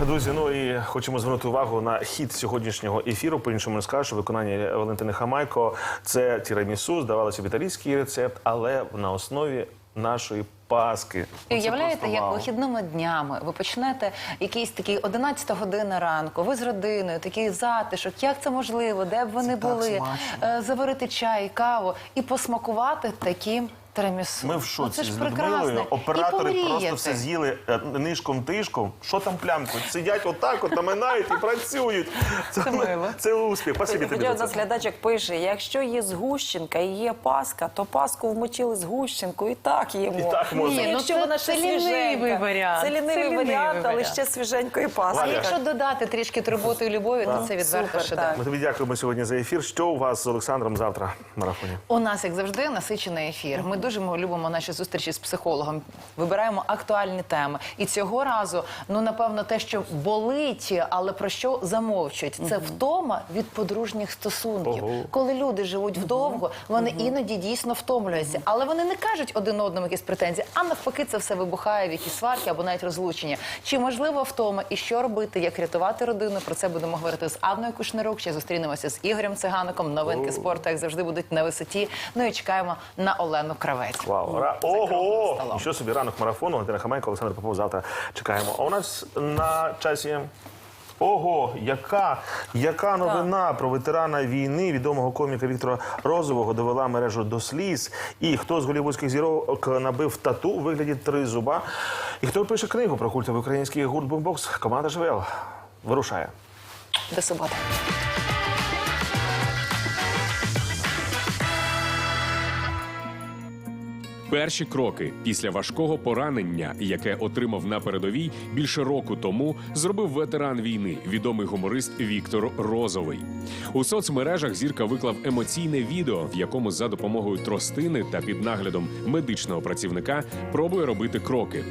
Друзі, ну і хочемо звернути увагу на хід сьогоднішнього ефіру. По іншому не скажу, що виконання Валентини Хамайко це тірамісу, здавалося б, італійський рецепт, але на основі нашої паски. І Уявляєте, як вихідними днями ви почнете якийсь такий 11 година ранку, ви з родиною, такий затишок, як це можливо, де б вони Це були, е, заварити чай, каву і посмакувати таким тирамісу. Ми в Ну, шоці це з. Людмилою. Оператори просто все з'їли е, нишком тишком. Що там плямку? Сидять отак, от наминають і працюють. Це, мило. це успіх. Спасибі тобі. Нас це. глядачок пише: якщо є згущенка і є паска, то паску вмочили згущенку і так їмо. І так можна. Ні, ну якщо це- вона ще це лінивий варіант. Це лінивий, Це лінивий варіант, але ще свіженької А паски. Якщо додати трішки турботи і любові, то це відверто шедевр. Ми тобі дякуємо сьогодні за ефір. Що у вас з Олександром завтра в марафоні? У нас, як завжди, насичений ефір. Ми дуже ми любимо наші зустрічі з психологом. Вибираємо актуальні теми. І цього разу, ну напевно, те, що болить, але про що замовчують, це втома від подружніх стосунків. Ого. Коли люди живуть вдовго, вони іноді дійсно втомлюються, але вони не кажуть один одному якісь претензії, а навпаки, це все вибухає в якісь сварки або навіть розлучення. Чи можливо втома і що робити, як рятувати родину? Про це будемо говорити з Анною Кушнирук. Ще зустрінемося з Ігорем Цигаником. Новинки спорту, як завжди, будуть на висоті. Ну і чекаємо на Олену Кравець. Вау, ра... ого! Що собі ранок марафону, Валентина Хамайко, Олександр Попов завтра чекаємо. А у нас на часі. Ого, яка, яка новина про ветерана війни відомого коміка Віктора Розового довела мережу до сліз. І хто з голівудських зірок набив тату у вигляді три зуба? І хто пише книгу про культовий український гурт Бумбокс? Команда ЖВЛ вирушає. До суботи. Перші кроки після важкого поранення, яке отримав на передовій більше року тому, зробив ветеран війни, відомий гуморист Віктор Розовий. У соцмережах зірка виклав емоційне відео, в якому за допомогою тростини та під наглядом медичного працівника пробує робити кроки.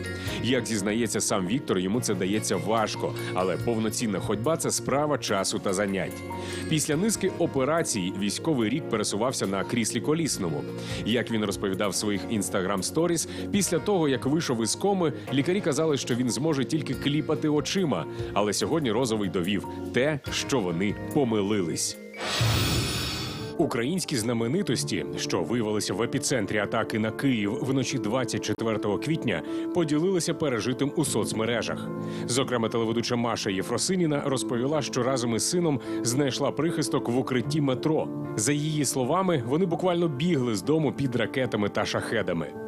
Як зізнається сам Віктор, йому це дається важко, але повноцінна ходьба це справа часу та занять. Після низки операцій військовий рік пересувався на кріслі колісному. Як він розповідав своїх інстаграм сторіс, після того як вийшов із коми, лікарі казали, що він зможе тільки кліпати очима. Але сьогодні розовий довів те, що вони помилились. Українські знаменитості, що виявилися в епіцентрі атаки на Київ вночі 24 квітня, поділилися пережитим у соцмережах. Зокрема, телеведуча Маша Єфросиніна розповіла, що разом із сином знайшла прихисток в укритті метро. За її словами, вони буквально бігли з дому під ракетами та шахедами.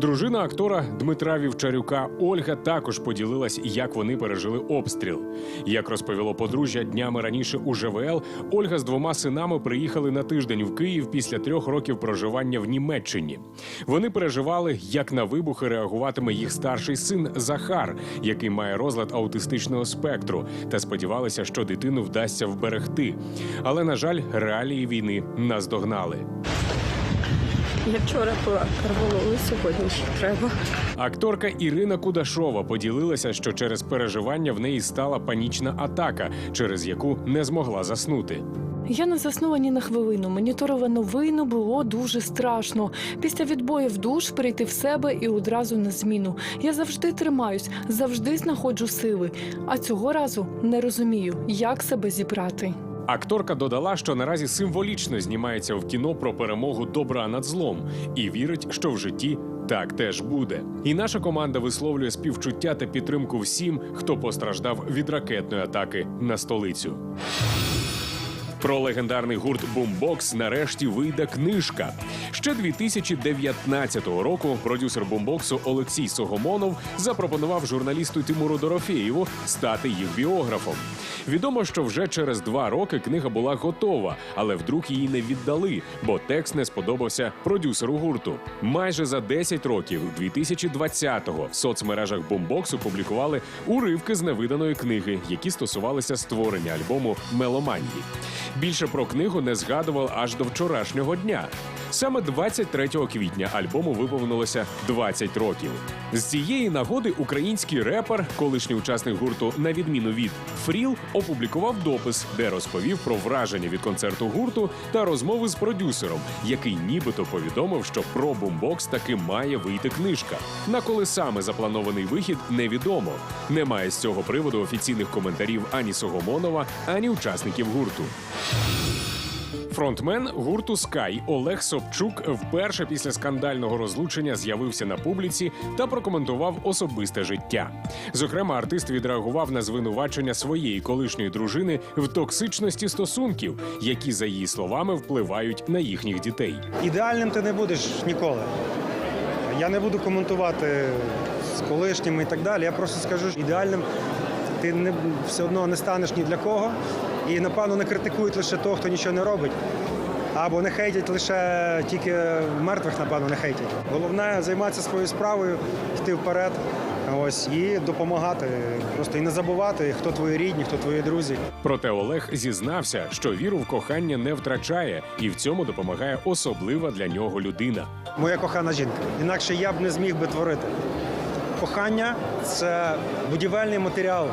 Дружина актора Дмитра Вівчарюка Ольга також поділилась, як вони пережили обстріл. Як розповіло подружжя днями раніше у ЖВЛ, Ольга з двома синами приїхали на тиждень в Київ після трьох років проживання в Німеччині. Вони переживали, як на вибухи реагуватиме їх старший син Захар, який має розлад аутистичного спектру, та сподівалися, що дитину вдасться вберегти. Але на жаль, реалії війни наздогнали. Я вчора карвалоли, сьогодні ще треба. Акторка Ірина Кудашова поділилася, що через переживання в неї стала панічна атака, через яку не змогла заснути. Я не заснула ні на хвилину. Моніторила новину, було дуже страшно. Після відбою в душ прийти в себе і одразу на зміну. Я завжди тримаюсь, завжди знаходжу сили. А цього разу не розумію, як себе зібрати. Акторка додала, що наразі символічно знімається в кіно про перемогу добра над злом і вірить, що в житті так теж буде. І наша команда висловлює співчуття та підтримку всім, хто постраждав від ракетної атаки на столицю. Про легендарний гурт Бумбокс нарешті вийде книжка. Ще 2019 року продюсер бумбоксу Олексій Согомонов запропонував журналісту Тимуру Дорофєєву стати їх біографом. Відомо, що вже через два роки книга була готова, але вдруг її не віддали, бо текст не сподобався продюсеру гурту. Майже за 10 років, 2020-го, в соцмережах бумбоксу публікували уривки з невиданої книги, які стосувалися створення альбому Меломанії. Більше про книгу не згадував аж до вчорашнього дня. Саме 23 квітня альбому виповнилося 20 років. З цієї нагоди український репер, колишній учасник гурту, на відміну від Фріл, опублікував допис, де розповів про враження від концерту гурту та розмови з продюсером, який нібито повідомив, що про бумбокс таки має вийти книжка. На коли саме запланований вихід, невідомо. Немає з цього приводу офіційних коментарів ані Согомонова, ані учасників гурту. Фронтмен гурту Скай Олег Собчук вперше після скандального розлучення з'явився на публіці та прокоментував особисте життя. Зокрема, артист відреагував на звинувачення своєї колишньої дружини в токсичності стосунків, які, за її словами, впливають на їхніх дітей. Ідеальним ти не будеш ніколи. Я не буду коментувати з колишніми і так далі. Я просто скажу, що ідеальним ти не, все одно не станеш ні для кого. І, напевно, не критикують лише того, хто нічого не робить. Або не хейтять лише тільки мертвих, напевно, не хейтять. Головне займатися своєю справою, йти вперед. Ось і допомагати. Просто і не забувати, хто твої рідні, хто твої друзі. Проте Олег зізнався, що віру в кохання не втрачає, і в цьому допомагає особлива для нього людина. моя кохана жінка. Інакше я б не зміг би творити. Кохання це будівельний матеріал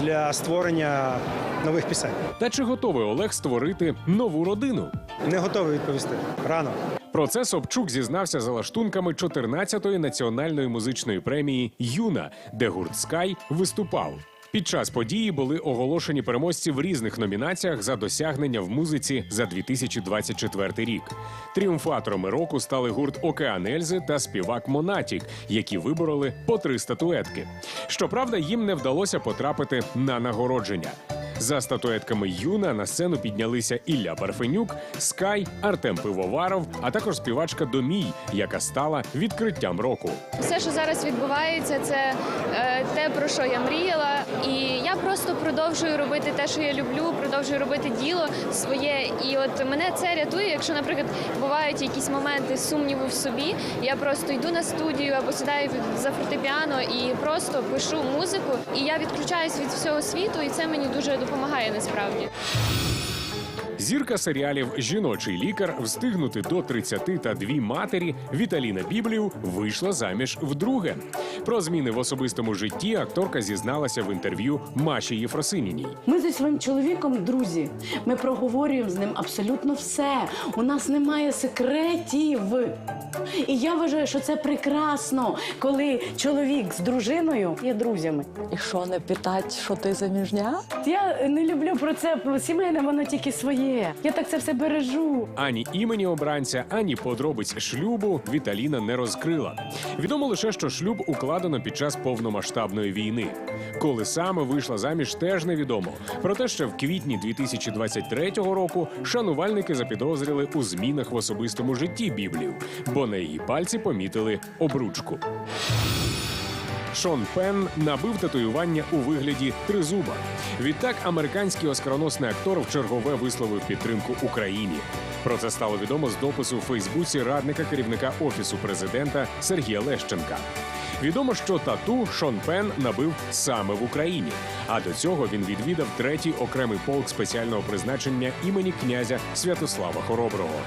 для створення нових пісень. Та чи готовий Олег створити нову родину? Не готовий відповісти. Рано. Про це Собчук зізнався за лаштунками 14-ї національної музичної премії Юна, де гурт Скай виступав. Під час події були оголошені переможці в різних номінаціях за досягнення в музиці за 2024 рік. Тріумфаторами року стали гурт Океан Ельзи та співак Монатік, які вибороли по три статуетки. Щоправда, їм не вдалося потрапити на нагородження. За статуетками Юна на сцену піднялися Ілля Парфенюк, Скай, Артем Пивоваров, а також співачка Домій, яка стала відкриттям року. Все, що зараз відбувається, це е, те, про що я мріяла. І я просто продовжую робити те, що я люблю, продовжую робити діло своє. І от мене це рятує. Якщо, наприклад, бувають якісь моменти сумніву в собі, я просто йду на студію або сідаю за фортепіано і просто пишу музику. І я відключаюсь від всього світу, і це мені дуже допомагає насправді. Зірка серіалів Жіночий лікар встигнути до 30 та дві матері Віталіна Біблів вийшла заміж вдруге. Про зміни в особистому житті акторка зізналася в інтерв'ю Маші Єфросиніній. Ми зі своїм чоловіком друзі. Ми проговорюємо з ним абсолютно все. У нас немає секретів. І я вважаю, що це прекрасно, коли чоловік з дружиною є друзями. І що не питать, що ти заміжня? Я не люблю про це сімейне, воно тільки своє. Я так це все бережу. Ані імені обранця, ані подробиць шлюбу Віталіна не розкрила. Відомо лише, що шлюб укладено під час повномасштабної війни. Коли саме вийшла заміж, теж невідомо. Проте ще в квітні 2023 року шанувальники запідозрили у змінах в особистому житті Біблів, бо на її пальці помітили обручку. Шон Пен набив татуювання у вигляді тризуба. Відтак американський оскароносний актор в чергове висловив підтримку Україні. Про це стало відомо з допису у Фейсбуці радника керівника офісу президента Сергія Лещенка. Відомо, що тату Шон Пен набив саме в Україні. А до цього він відвідав третій окремий полк спеціального призначення імені князя Святослава Хороброго.